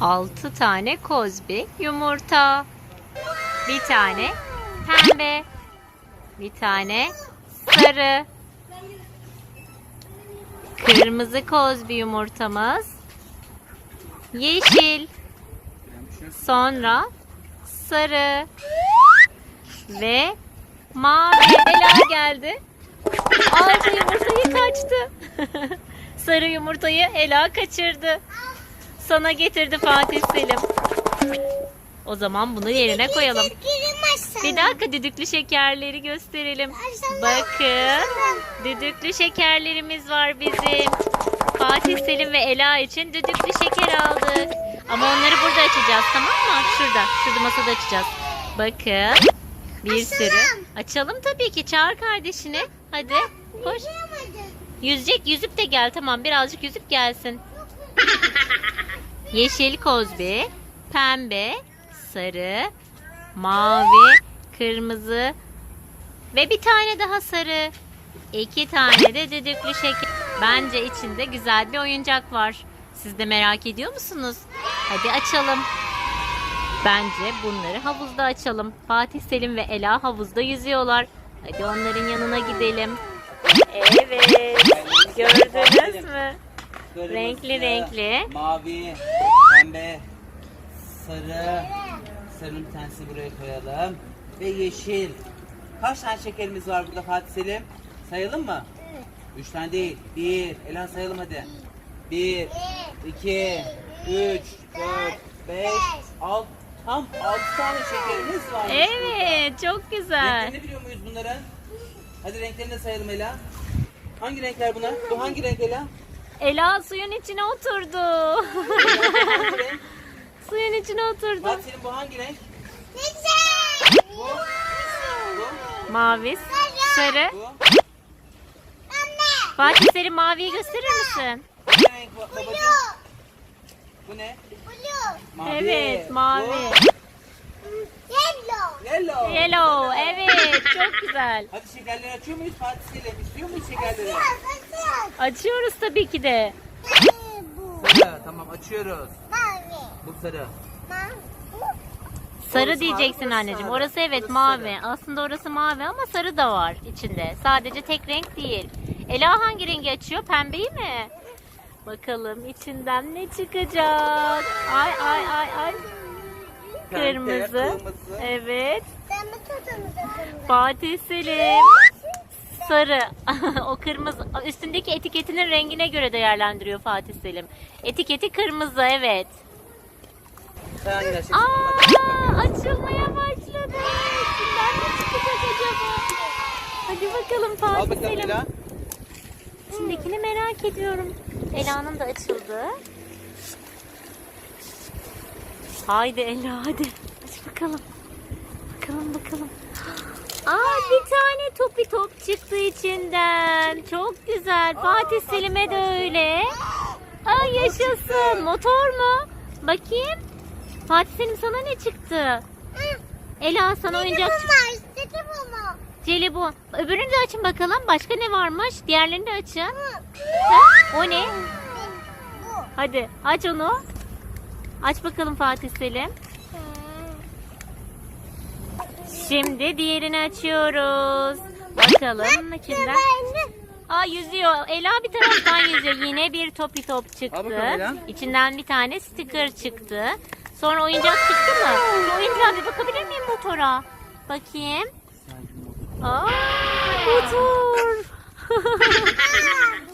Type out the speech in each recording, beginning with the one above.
6 tane kozbi yumurta. Bir tane pembe. Bir tane sarı. Kırmızı kozbi yumurtamız. Yeşil. Sonra sarı. Ve mavi. Ela geldi. Aldı yumurtayı kaçtı. sarı yumurtayı Ela kaçırdı. Sana getirdi Fatih Selim. O zaman bunu yerine koyalım. Bir dakika düdüklü şekerleri gösterelim. Bakın. Düdüklü şekerlerimiz var bizim. Fatih Selim ve Ela için düdüklü şeker aldık. Ama onları burada açacağız tamam mı? Şurada. Şurada masada açacağız. Bakın. Bir sürü. Açalım tabii ki. Çağır kardeşini. Hadi. Koş. Yüzecek. Yüzüp de gel. Tamam birazcık yüzüp gelsin. Yeşil kozbi, pembe, sarı, mavi, kırmızı ve bir tane daha sarı. İki tane de düdüklü şeker. Bence içinde güzel bir oyuncak var. Siz de merak ediyor musunuz? Hadi açalım. Bence bunları havuzda açalım. Fatih Selim ve Ela havuzda yüzüyorlar. Hadi onların yanına gidelim. Evet. Gördünüz mü? Kırmızı, Renkli renkli. Mavi, pembe, sarı. Sarının bir tanesini buraya koyalım. Ve yeşil. Kaç tane şekerimiz var burada Fatih Selim? Sayalım mı? Üç tane değil. Bir. Ela sayalım hadi. Bir, iki, üç, dört, beş, altı. Tam altı tane şekerimiz var. Evet, çok güzel. Renklerini biliyor muyuz bunların? Hadi renklerini de sayalım Ela. Hangi renkler bunlar? Bu hangi renk Ela? Ela suyun içine oturdu. suyun içine oturdu. Fatih Selim bu hangi renk? Bu. Bu. Mavi, sarı. Bu. Fatih Selim maviyi gösterir misin? Bu ne renk ba- babacığım? Bu ne? Mavi. Evet, mavi. Bu. Yellow. Yellow, evet, çok güzel. Hadi şekerleri açıyor muyuz Fatih Selim? İstiyor muyuz şekerleri? Açıyoruz tabii ki de. Sarı. Tamam açıyoruz. Bu sarı. Sarı Orası diyeceksin mavi, anneciğim. sarı. Orası evet Burası mavi. sarı. Aslında orası mavi ama sarı da var içinde. Sadece tek renk değil. Ela hangi rengi açıyor? Pembeyi mi? Bakalım içinden ne çıkacak? Ay ay ay ay. Pembe, Kırmızı. kırmızı. Evet. Fatih Selim. Sarı. o kırmızı. Üstündeki etiketinin rengine göre değerlendiriyor Fatih Selim. Etiketi kırmızı evet. Aa, açılmaya başladı. İçinden ne çıkacak acaba? Hadi bakalım Al Fatih bakalım Selim. Ela. İçindekini merak ediyorum. Ela'nın da açıldı. Haydi Ela hadi. Aç bakalım. Bakalım bakalım. Aa bir tane topi top çıktı içinden. Çok güzel. Fatih Selim'e de öyle. Aa yaşasın. Motor mu? Bakayım. Fatih Selim sana ne çıktı? Ela sana oyuncak çıktı. Jelibon. Öbürünü de açın bakalım. Başka ne varmış? Diğerlerini de açın. Ha? O ne? Hadi aç onu. Aç bakalım Fatih Selim. Şimdi diğerini açıyoruz. Bakalım içinden. Aa yüzüyor. Ela bir taraftan yüzüyor. Yine bir topi top Al çıktı. Ela. İçinden bir tane sticker çıktı. Sonra oyuncak çıktı mı? Şu oyuncağa bir bakabilir miyim motora? Bakayım. Aa, motor.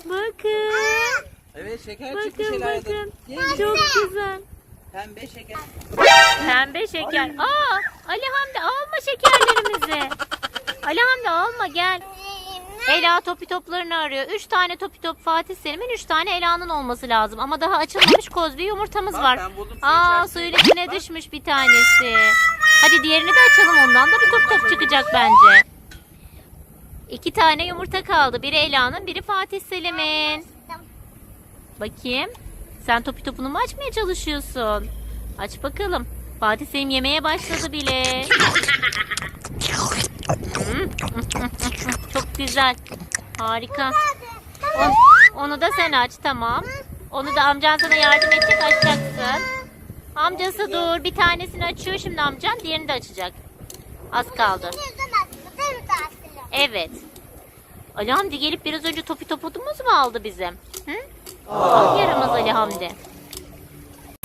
bakın. Evet şeker çıkmış Bakın da. bakın. Ye, Çok güzel. Pembe şeker. Pembe şeker. Aa, Ali Hamdi alma şekerlerimizi. Ali Hamdi alma gel. Ela topi toplarını arıyor. Üç tane topi top Fatih Selim'in üç tane Ela'nın olması lazım. Ama daha açılmamış kozlu yumurtamız Bak, var. ben buldum, suyun Aa içerisinde. suyun içine Bak. düşmüş bir tanesi. Hadi diğerini de açalım ondan da bir top top çıkacak bence. İki tane yumurta kaldı. Biri Ela'nın biri Fatih Selim'in. Bakayım. Sen topi topunu mu açmaya çalışıyorsun? Aç bakalım. Fatih Selim yemeye başladı bile. Çok güzel. Harika. On- onu da sen aç tamam. Onu da amcan sana yardım edecek açacaksın. Amcası dur. Bir tanesini açıyor şimdi amcan. Diğerini de açacak. Az kaldı. Evet. Ali Hamdi gelip biraz önce topi topudumuz mu aldı bizim? Hı? Ah yaramaz Ali Hamdi.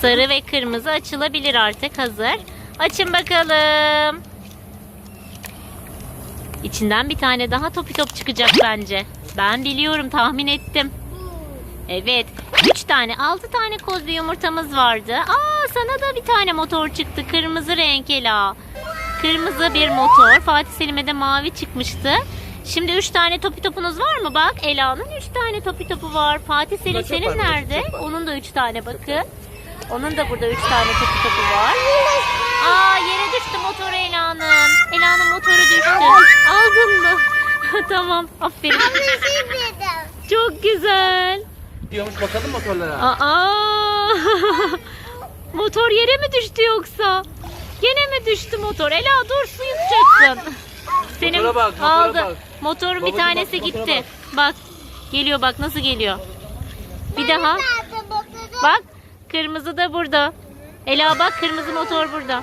Sarı ve kırmızı açılabilir artık hazır. Açın bakalım. İçinden bir tane daha topi top çıkacak bence. Ben biliyorum tahmin ettim. Evet. Üç tane, altı tane kozlu yumurtamız vardı. Aa sana da bir tane motor çıktı. Kırmızı renk Ela. Kırmızı bir motor. Fatih Selim'e de mavi çıkmıştı. Şimdi üç tane topi topunuz var mı? Bak Ela'nın üç tane topi topu var. Fatih Selim senin nerede? Onun da üç tane bakın. Onun da burada üç tane topi topu var. Aa yere düştü motor Ela'nın. Ela'nın motoru düştü. Aldın mı? tamam aferin. Çok güzel. Diyormuş bakalım motorlara. Aa! motor yere mi düştü yoksa? Gene mi düştü motor? Ela dur su yutacaksın. Senin Motora bak, motora aldı. bak. Motorun bir Babacığım tanesi bak, gitti. Bak. Geliyor bak nasıl geliyor. Bir daha. Bak kırmızı da burada. Ela bak kırmızı motor burada.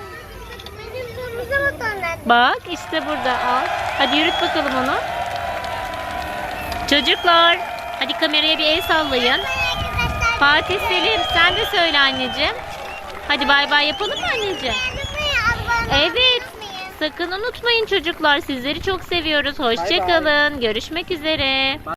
Bak işte burada al. Hadi yürüt bakalım onu. Çocuklar hadi kameraya bir el sallayın. Fatih Selim sen de söyle anneciğim. Hadi bay bay yapalım mı anneciğim? Evet. Sakın unutmayın çocuklar. Sizleri çok seviyoruz. Hoşçakalın. Görüşmek üzere.